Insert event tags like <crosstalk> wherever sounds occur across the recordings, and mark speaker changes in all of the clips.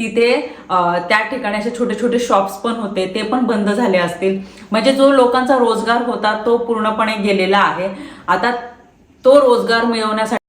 Speaker 1: तिथे त्या ठिकाणी असे छोटे छोटे शॉप्स पण होते ते पण बंद झाले असतील. म्हणजे जो लोकांचा रोजगार होता तो पूर्णपणे गेलेला आहे. आता तो रोजगार मिळवण्यासाठी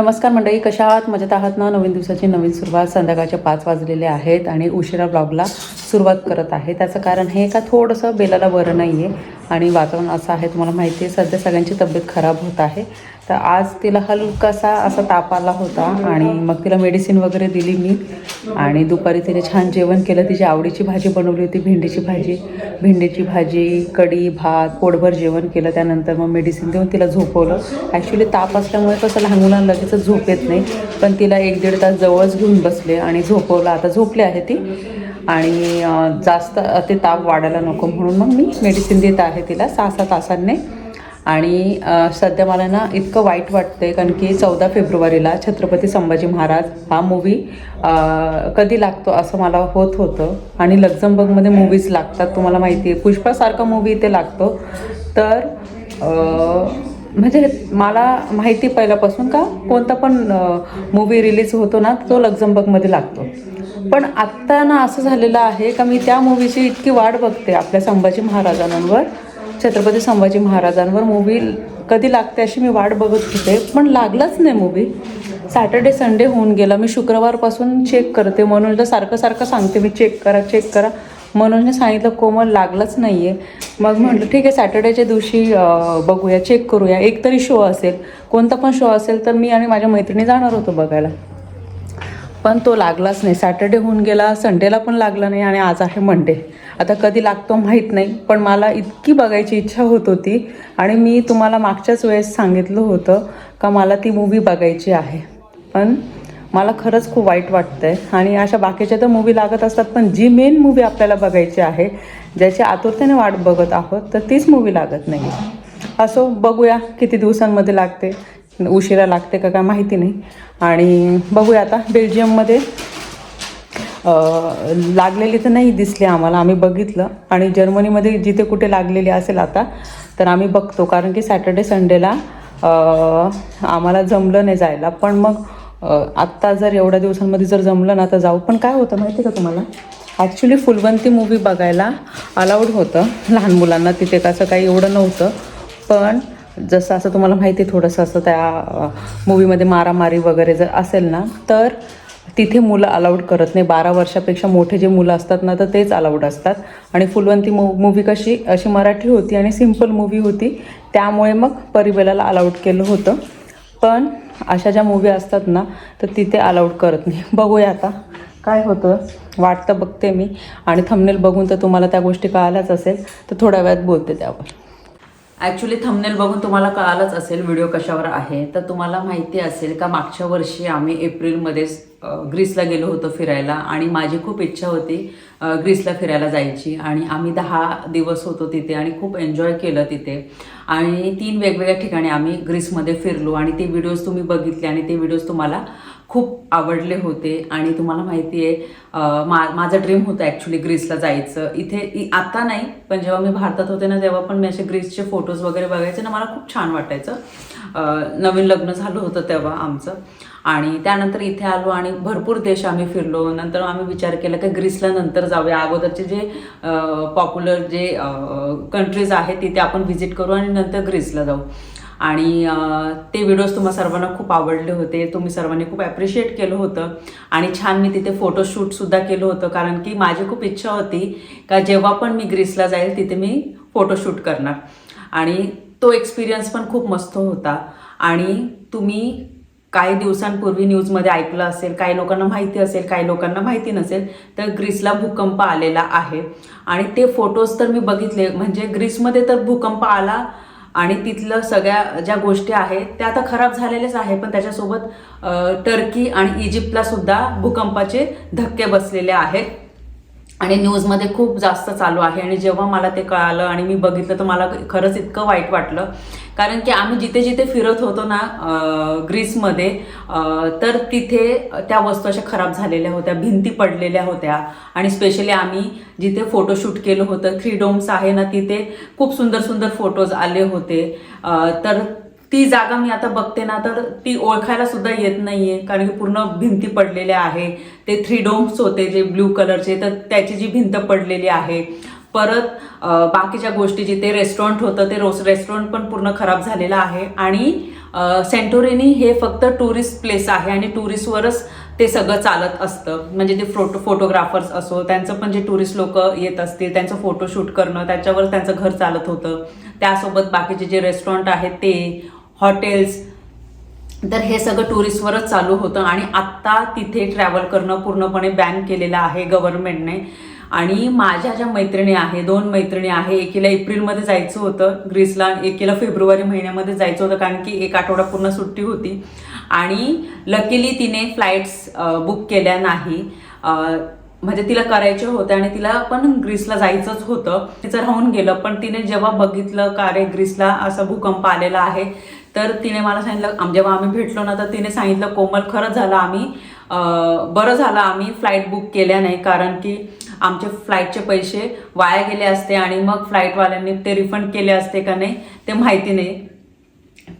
Speaker 1: नमस्कार मंडळी कशा आहात? मजेत आहात ना? नवीन दिवसाची नवीन सुरुवात. संध्याकाळचे पाच वाजलेले आहेत आणि उशिरा ब्लॉगला सुरुवात करत आहे. त्याचं कारण हे का थोडंसं बेलाला बरं नाही आहे आणि वातावरण असं आहे तुम्हाला माहिती आहे सध्या सगळ्यांची तब्येत खराब होत आहे. तर आज तिला हलकासा असा ताप आला होता आणि मग तिला मेडिसिन वगैरे दिली मी. आणि दुपारी तिने छान जेवण केलं. तिची आवडीची भाजी बनवली होती भेंडीची भाजी. भेंडीची भाजी कढी भात पोटभर जेवण केलं. त्यानंतर मग मेडिसिन देऊन तिला झोपवलं. ॲक्च्युली ताप असल्यामुळे कसं लहान मुलांना लगेचच झोप येत नाही. पण तिला एक दीड तास जवळच घेऊन बसले आणि झोपवलं. आता झोपली आहे ती. आणि जास्त ते ताप वाढायला नको म्हणून मग मी मेडिसिन देत आहे तिला सहा सहा तासांनी. आणि सध्या मला ना इतकं वाईट वाटतंय कारण की चौदा फेब्रुवारीला छत्रपती संभाजी महाराज हा मूवी कधी लागतो असं मला होत होतं. आणि लक्झमबर्गमध्ये मूवीज लागतात तुम्हाला माहिती आहे पुष्पासारखा मूवी इथे लागतो. तर म्हणजे मला माहिती पहिल्यापासून का कोणता पण मूवी रिलीज होतो ना तो लक्झमबर्गमध्ये लागतो. पण आत्ता ना असं झालेलं आहे का मी त्या मूवीची इतकी वाट बघते आपल्या संभाजी महाराजांवर. छत्रपती संभाजी महाराजांवर मूवी कधी लागते अशी मी वाट बघत होते पण लागलाच नाही मूवी सॅटर्डे संडे होऊन गेला. मी शुक्रवारपासून चेक करते. मनोजला सारखं सारखं सांगते. मी चेक करा चेक करा. मनोजने सांगितलं कोमल लागलंच नाही आहे मग म्हटलं ठीक आहे सॅटर्डेच्या दिवशी बघूया चेक करूया. एक तरी शो असेल. कोणता पण शो असेल तर मी आणि माझ्या मैत्रिणी जाणार होतो बघायला. पण तो लागलाच नाही. सॅटर्डे होऊन गेला. संडेला पण लागला नाही आणि आज आहे मंडे आता कधी लागतो माहीत नाही पण मला इतकी बघायची इच्छा होत होती आणि मी तुम्हाला मागच्याच वेळेस सांगितलं होतं का मला ती मूवी बघायची आहे. पण मला खरंच खूप वाईट वाटतं आहे आणि अशा बाकीच्या तर मूवी लागत असतात पण जी मेन मूवी आपल्याला बघायची आहे ज्याची आतुरतेने वाट बघत आहोत तर तीच मूवी लागत नाही. असो बघूया किती दिवसांमध्ये लागते उशिरा लागते का काय माहिती नाही. आणि बघूया आता बेल्जियममध्ये लागलेली तर नाही दिसली आम्हाला. आम्ही बघितलं. आणि जर्मनीमध्ये जिथे कुठे लागलेली असेल आता तर आम्ही बघतो. कारण की सॅटर्डे संडेला आम्हाला जमलं नाही जायला. पण मग आत्ता जर एवढ्या दिवसांमध्ये जर जमलं ना तर जाऊ. पण काय होतं माहिती आहे का तुम्हाला? ॲक्च्युली फुलवंती मूवी बघायला अलाउड होतं लहान मुलांना. तिथे कसं काही एवढं नव्हतं. पण जसं असं तुम्हाला माहिती आहे थोडंसं असं त्या मूवीमध्ये मारामारी वगैरे जर असेल ना तर तिथे मुलं अलाउड करत नाही. बारा वर्षापेक्षा मोठे जे मुलं असतात ना तर तेच अलाउड असतात. आणि फुलवंती मू मूवी कशी अशी मराठी होती आणि सिंपल मूवी होती. त्यामुळे मग परिबेलाला अलाउड केलं होतं. पण अशा ज्या मूवी असतात ना तर तिथे अलाउड करत नाही. <laughs> बघूया आता काय होतं. वाटतं बघते मी. आणि थंबनेल बघून तर तुम्हाला त्या गोष्टी कळाल्याच असेल. तर थोड्या वेळात बोलते त्यावर. ॲक्च्युली थंबनेल बघून तुम्हाला कळालंच असेल व्हिडिओ कशावर आहे. तर तुम्हाला माहिती असेल का मागच्या वर्षी आम्ही एप्रिलमध्येच ग्रीसला गेलो होतो फिरायला आणि माझी खूप इच्छा होती ग्रीसला फिरायला जायची. आणि आम्ही दहा दिवस होतो तिथे आणि खूप एन्जॉय केलं तिथे. आणि तीन वेगवेगळ्या ठिकाणी आम्ही ग्रीसमध्ये फिरलो आणि ते व्हिडिओज तुम्ही बघितले आणि ते व्हिडिओज तुम्हाला खूप आवडले होते. आणि तुम्हाला माहिती आहे मा माझा ड्रीम होतं ॲक्च्युली ग्रीसला जायचं. इथे इ- आता नाही पण जेव्हा मी भारतात होते ना तेव्हा पण मी असे ग्रीसचे फोटोज वगैरे बघायचे ना मला खूप छान वाटायचं. नवीन लग्न झालं होतं तेव्हा आमचं. आणि त्यानंतर इथे आलो आणि भरपूर देश आम्ही फिरलो. नंतर आम्ही विचार केला की ग्रीसला नंतर जाऊया. अगोदरचे जे पॉप्युलर जे कंट्रीज आहेत तिथे आपण व्हिजिट करू आणि नंतर ग्रीसला जाऊ. आणि ते व्हिडिओज तुम्हा सर्वांना खूप आवडले होते. तुम्ही सर्वांनी खूप ॲप्रिशिएट केलं होतं. आणि छान मी तिथे फोटोशूटसुद्धा केलं होतं. कारण की माझी खूप इच्छा होती का जेव्हा पण मी ग्रीसला जाईल तिथे मी फोटोशूट करणार. आणि तो एक्सपिरियन्स पण खूप मस्त होता. आणि तुम्ही काही दिवसांपूर्वी न्यूजमध्ये ऐकलं असेल काही लोकांना माहिती असेल काही लोकांना माहिती नसेल तर ग्रीसला भूकंप आलेला आहे. आणि ते फोटोज तर मी बघितले. म्हणजे ग्रीसमध्ये तर भूकंप आला आणि तिथलं सगळ्या ज्या गोष्टी आहेत त्या आता खराब झालेल्याच आहे पण त्याच्यासोबत टर्की आणि इजिप्तला सुद्धा भूकंपाचे धक्के बसलेले आहेत. आणि न्यूजमध्ये खूप जास्त चालू आहे आणि जेव्हा मला ते कळालं आणि मी बघितलं तर मला खरंच इतकं वाईट वाटलं कारण की आम्ही जिथे जिथे फिरत होतो ना ग्रीसमध्ये तर तिथे त्या वस्तू अशा खराब झालेल्या होत्या भिंती पडलेल्या होत्या. आणि स्पेशली आम्ही जिथे फोटोशूट केलं होतं थ्री डोम्स आहे ना तिथे खूप सुंदर सुंदर फोटोज आले होते. तर ती जागा मी आता बघते ना तर ती ओळखायला सुद्धा येत नाहीये कारण की पूर्ण भिंती पडलेल्या आहे. ते थ्री डोम्स होते जे ब्ल्यू कलरचे तर त्याची जी भिंत पडलेली आहे परत बाकीच्या गोष्टी जिथे रेस्टॉरंट होतं ते रोस रेस्टॉरंट पण पूर्ण खराब झालेलं आहे. आणि सेंटोरिनी हे फक्त टुरिस्ट प्लेस आहे आणि टुरिस्टवरच ते सगळं चालत असतं. म्हणजे ते फोटो फोटोग्राफर्स असो त्यांचं पण जे टुरिस्ट लोक येत असतील त्यांचं फोटोशूट करणं त्याच्यावर त्यांचं घर चालत होतं. त्यासोबत बाकीचे जे रेस्टॉरंट आहेत ते हॉटेल्स तर हे सगळं टुरिस्टवरच चालू होतं. आणि आत्ता तिथे ट्रॅव्हल करणं पूर्णपणे बॅन केलेलं आहे गव्हर्नमेंटने आणि माझ्या ज्या मैत्रिणी आहे दोन मैत्रिणी आहे एकीला एप्रिलमध्ये जायचं होतं ग्रीसला एकीला फेब्रुवारी महिन्यामध्ये जायचं होतं कारण की एक आठवडा पूर्ण सुट्टी होती. आणि लकीली तिने फ्लाईट्स बुक केल्या नाही. म्हणजे तिला करायचे होते आणि तिला पण ग्रीसला जायचंच होतं. तिचं राहून गेलं पण तिने जेव्हा बघितलं का रे ग्रीसला असा भूकंप आलेला आहे तर तिने मला सांगितलं जेव्हा आम्ही भेटलो ना तर तिने सांगितलं कोमल खरंच झालं आम्ही बरं झालं आम्ही फ्लाईट बुक केल्या नाही कारण की आमचे फ्लाईटचे पैसे वाया गेले असते आणि मग फ्लाईटवाल्यांनी ते रिफंड केले असते का नाही ते माहिती नाही.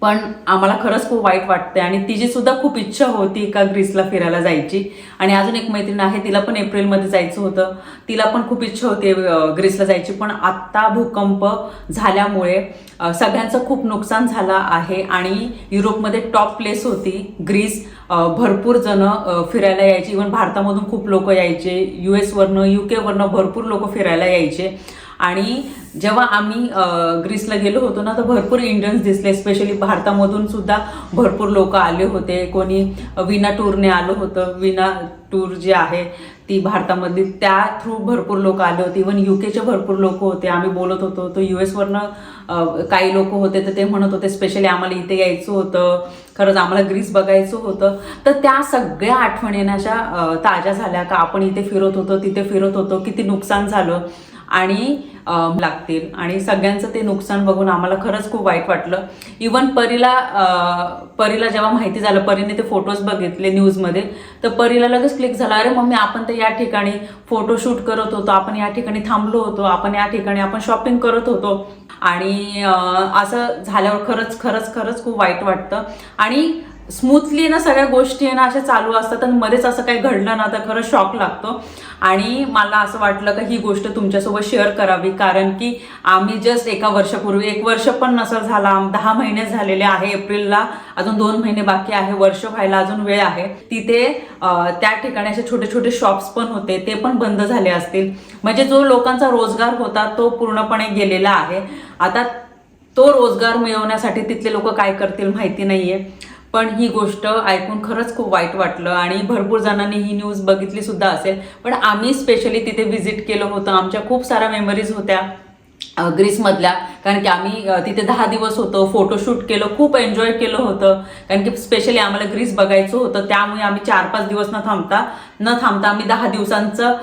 Speaker 1: पण आम्हाला खरंच खूप वाईट वाटते आणि तिची सुद्धा खूप इच्छा होती एका ग्रीसला फिरायला जायची. आणि अजून एक मैत्रीण आहे तिला पण एप्रिलमध्ये जायचं होतं. तिला पण खूप इच्छा होती ग्रीसला जायची. पण आत्ता भूकंप झाल्यामुळे सगळ्यांचं खूप नुकसान झालं आहे. आणि युरोपमध्ये टॉप प्लेस होती ग्रीस. भरपूर जण फिरायला यायची. इव्हन भारतामधून खूप लोक यायचे. यू एसवरनं यू केवरनं भरपूर लोक फिरायला यायचे. आणि जेव्हा आम्ही ग्रीसला गेलो होतो ना तर भरपूर इंडियन्स दिसले. स्पेशली भारतामधून सुद्धा भरपूर लोक आले होते. कोणी विना टूरने आलं होतं. विना टूर जी आहे ती भारतामधली त्या थ्रू भरपूर लोक आले होते. इवन युकेचे भरपूर लोक होते. आम्ही बोलत होतो. तो यू एसवरनं काही लोक होते तर ते म्हणत होते स्पेशली आम्हाला इथे यायचं होतं. खरंच आम्हाला ग्रीस बघायचं होतं. तर त्या सगळ्या आठवणी अशा ताज्या झाल्या का आपण इथे फिरत होतो तिथे फिरत होतो. किती नुकसान झालं. आणि लागतील. आणि सगळ्यांचं ते नुकसान बघून आम्हाला खरंच खूप वाईट वाटलं. इवन परीला परीला जेव्हा माहिती झालं परीने ते फोटोज बघितले न्यूजमध्ये तर परीला लगेच क्लिक झाला अरे मम्मी आपण तर या ठिकाणी फोटोशूट करत होतो आपण या ठिकाणी थांबलो होतो आपण या ठिकाणी आपण शॉपिंग करत होतो. आणि असं झाल्यावर खरंच खरंच खरंच खूप वाईट वाटतं. आणि स्मूथली ना सगळ्या गोष्टी आहे ना अशा चालू असतात आणि मध्येच असं काही घडलं ना तर खरं शॉक लागतो. आणि मला असं वाटलं का ही गोष्ट तुमच्यासोबत शेअर करावी कारण की आम्ही जस्ट एका वर्षापूर्वी एक वर्ष पण नसं झाला दहा महिने झालेले आहे एप्रिलला अजून दोन महिने बाकी आहे वर्ष व्हायला अजून वेळ आहे. तिथे त्या ठिकाणी असे छोटे छोटे शॉप्स पण होते ते पण बंद झाले असतील. म्हणजे जो लोकांचा रोजगार होता तो पूर्णपणे गेलेला आहे. आता तो रोजगार मिळवण्यासाठी तिथले लोक काय करतील माहिती नाहीये. पण ही गोष्ट ऐकून खरंच खूप वाईट वाटलं आणि भरपूर जणांनी ही न्यूज बघितली सुद्धा असेल. पण आम्ही स्पेशली तिथे व्हिजिट केलं होतं. आमच्या खूप साऱ्या मेमरीज होत्या ग्रीसमधल्या. कारण की आम्ही तिथे दहा दिवस होतो फोटोशूट केलं खूप एन्जॉय केलं होतं. कारण की स्पेशली आम्हाला ग्रीस बघायचं होतं. त्यामुळे आम्ही चार पाच दिवस न थांबता न थांबता आम्ही दहा दिवसांचं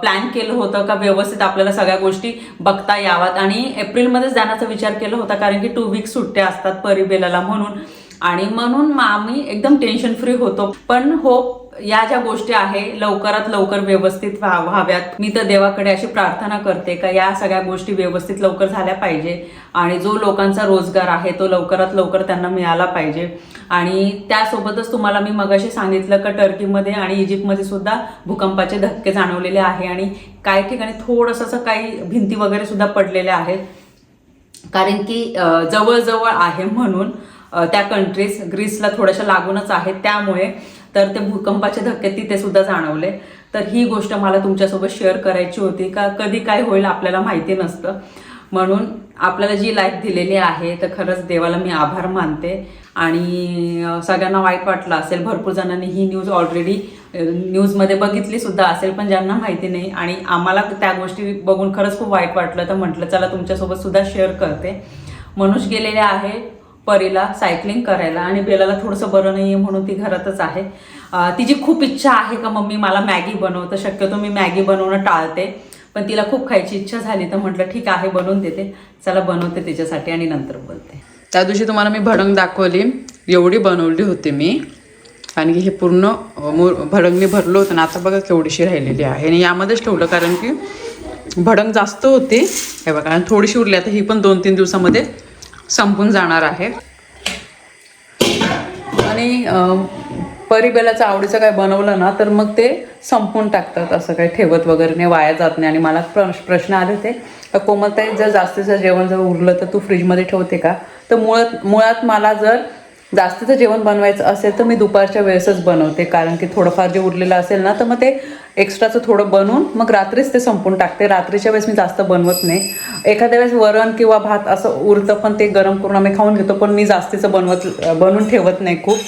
Speaker 1: प्लॅन केलं होतं का व्यवस्थित आपल्याला सगळ्या गोष्टी बघता याव्यात. आणि एप्रिलमध्येच जाण्याचा विचार केला होता. कारण की टू वीक्स सुट्ट्या असतात परिबेलाला म्हणून. आणि म्हणून आम्ही एकदम टेन्शन फ्री होतो. पण होप या ज्या गोष्टी आहे लवकरात लवकर व्यवस्थित व्हा- व्हाव्यात. मी तर देवाकडे अशी प्रार्थना करते का या सगळ्या गोष्टी व्यवस्थित लवकर झाल्या पाहिजे. आणि जो लोकांचा रोजगार आहे तो लवकरात लवकर त्यांना मिळाला पाहिजे. आणि त्यासोबतच तुम्हाला मी मगाशी सांगितलं का टर्कीमध्ये आणि इजिप्तमध्ये सुद्धा भूकंपाचे धक्के जाणवलेले आहे. आणि काही ठिकाणी थोडंसं असं काही भिंती वगैरे सुद्धा पडलेल्या आहेत. कारण की जवळजवळ आहे म्हणून त्या कंट्रीज ग्रीसला थोड्याशा लागूनच आहेत. त्यामुळे तर ते भूकंपाचे धक्के तिथे सुद्धा जाणवले. तर ही गोष्ट मला तुमच्यासोबत शेअर करायची होती. का कधी काय होईल आपल्याला माहिती नसतं. म्हणून आपल्याला जी लाईफ दिलेली आहे तर खरंच देवाला मी आभार मानते. आणि सगळ्यांना वाईट वाटलं असेल. भरपूर जणांनी ही न्यूज ऑलरेडी न्यूजमध्ये बघितली सुद्धा असेल पण ज्यांना माहिती नाही. आणि आम्हाला त्या गोष्टी बघून खरंच खूप वाईट वाटलं. तर म्हटलं चला तुमच्यासोबत सुद्धा शेअर करते. मनुष गेलेले आहे. परीला सायकलिंग करायला आणि बेलाला थोडंसं बरं नाही आहे म्हणून ती घरातच आहे. तिची खूप इच्छा आहे का मम्मी मला मॅगी बनव तर शक्यतो मी मॅगी बनवणं टाळते. पण तिला खूप खायची इच्छा झाली तर म्हटलं ठीक आहे बनवून देते. चला बनवते तिच्यासाठी आणि नंतर बोलते. त्या दिवशी तुम्हाला मी भडंग दाखवली. एवढी बनवली होती मी. आणि हे पूर्ण भडंगने भरलं होतं. ना आता बघा केवढीशी राहिलेली आहे. आणि यामध्येच ठेवलं कारण की भडंग जास्त होते. हे बघा आणि थोडीशी उरली. आता ही पण दोन तीन दिवसामध्ये संपून जाणार आहे. आणि परिबेलाचं आवडीचं काय बनवलं ना तर मग ते संपून टाकतात असं काही ठेवत वगैरे नाही वाया जात नाही. आणि मला प्रश प्रश्न आले होते कोमलताई जर जास्तीचं जेवण जर उरलं तर तू फ्रीजमध्ये ठेवते का? तर मुळात मुळात मला जर जास्तीचं जेवण बनवायचं असेल तर मी दुपारच्या वेळेसच बनवते. कारण की थोडंफार जे उरलेलं असेल ना तर मग ते एक्स्ट्राचं थोडं बनवून मग रात्रीच ते संपून टाकते. रात्रीच्या वेळेस मी जास्त बनवत नाही. एखाद्या वेळेस वरण किंवा भात असं उरतं पण ते गरम करून आम्ही खाऊन घेतो पण मी जास्तीचं बनवत बनवून ठेवत नाही खूप.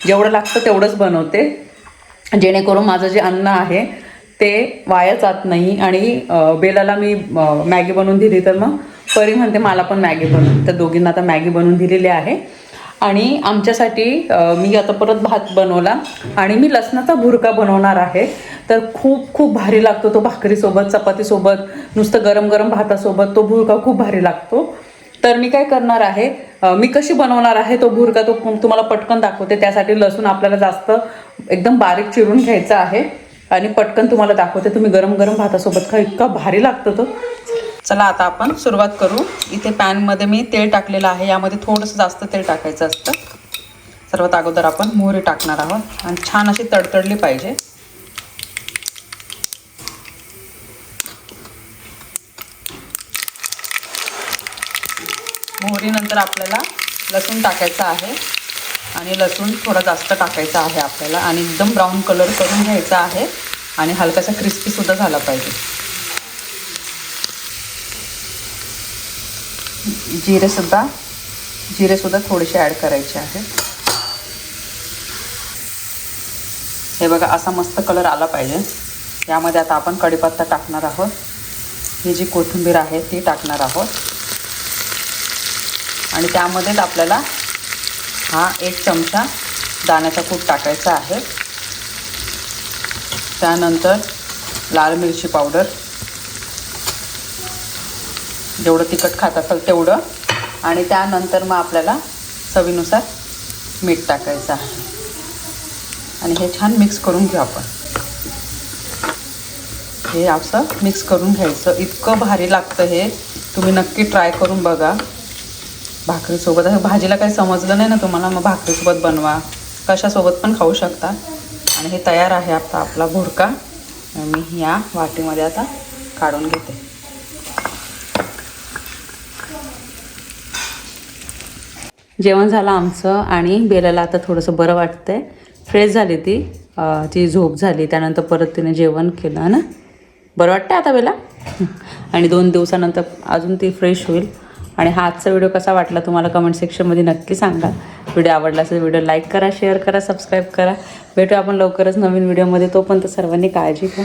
Speaker 1: जेवढं लागतं तेवढंच बनवते. जेणेकरून माझं जे अन्न आहे ते वाया जात नाही आणि बेलाला मी मॅगी बनवून दिली तर मग परी म्हणते मला पण मॅगी बनवून तर दोघींना आता मॅगी बनवून दिलेली आहे. आणि आमच्यासाठी मी आता परत भात बनवला आणि मी लसणाचा भुरका बनवणार आहे. तर खूप खूप भारी लागतो तो भाकरीसोबत चपातीसोबत नुसतं गरम गरम भातासोबत तो भुरका खूप भारी लागतो. तर मी काय करणार आहे मी कशी बनवणार आहे तो भुरका तो तुम्हाला पटकन दाखवते. त्यासाठी लसूण आपल्याला जास्त एकदम बारीक चिरून घ्यायचा आहे. आणि पटकन तुम्हाला दाखवते तुम्ही गरम गरम भातासोबत खा इतका भारी लागतो तो. चला आता आपण सुरुवात करू. इथे पॅनमध्ये मी तेल टाकलेलं आहे. यामध्ये थोडंसं जास्त तेल टाकायचं असतं. सर्वात अगोदर आपण मोहरी टाकणार आहोत. आणि छान अशी तडतडली पाहिजे. मोहरीनंतर आपल्याला लसूण टाकायचं आहे. आणि लसूण थोडा जास्त टाकायचा आहे आपल्याला. आणि एकदम ब्राऊन कलर करून घ्यायचा आहे. आणि हलकासा क्रिस्पीसुद्धा झाला पाहिजे. जिरेसुद्धा जिरेसुद्धा थोडेसे ॲड करायचे आहे. हे बघा असा मस्त कलर आला पाहिजे. यामध्ये आता आपण कढीपत्ता टाकणार आहोत. ही जी कोथिंबीर आहे ती टाकणार आहोत. आणि त्यामध्येच आपल्याला हा एक चमचा दाण्याचा कूट टाकायचा आहे. त्यानंतर लाल मिरची पावडर. जेवढं तिखट खात असेल तेवढं. आणि त्यानंतर मग आपल्याला चवीनुसार मीठ टाकायचं आहे. आणि हे छान मिक्स करून घेऊ आपण. हे असं मिक्स करून घ्यायचं. इतकं भारी लागतं हे. तुम्ही नक्की ट्राय करून बघा. भाकरीसोबत भाजीला काही समजलं नाही ना तुम्हाला? मग भाकरीसोबत बनवा. कशासोबत पण खाऊ शकता. आणि हे तयार आहे आता आपला भुरका मी या वाटीमध्ये आता काढून घेते. जेवण झालं आमचं आणि बेलाला आता थोडंसं बरं वाटतंय. फ्रेश झाली ती. ती झोप झाली. त्यानंतर परत तिने जेवण केलं ना? बरं वाटतं आता बेला? आणि दोन दिवसानंतर अजून ती फ्रेश होईल. आणि हा आजचा व्हिडिओ कसा वाटला तुम्हाला कमेंट सेक्शनमध्ये नक्की सांगा. व्हिडिओ आवडला असेल व्हिडिओ लाईक करा शेअर करा सबस्क्राईब करा. भेटू आपण लवकरच नवीन व्हिडिओमध्ये तोपर्यंत सर्वांनी काळजी घ्या.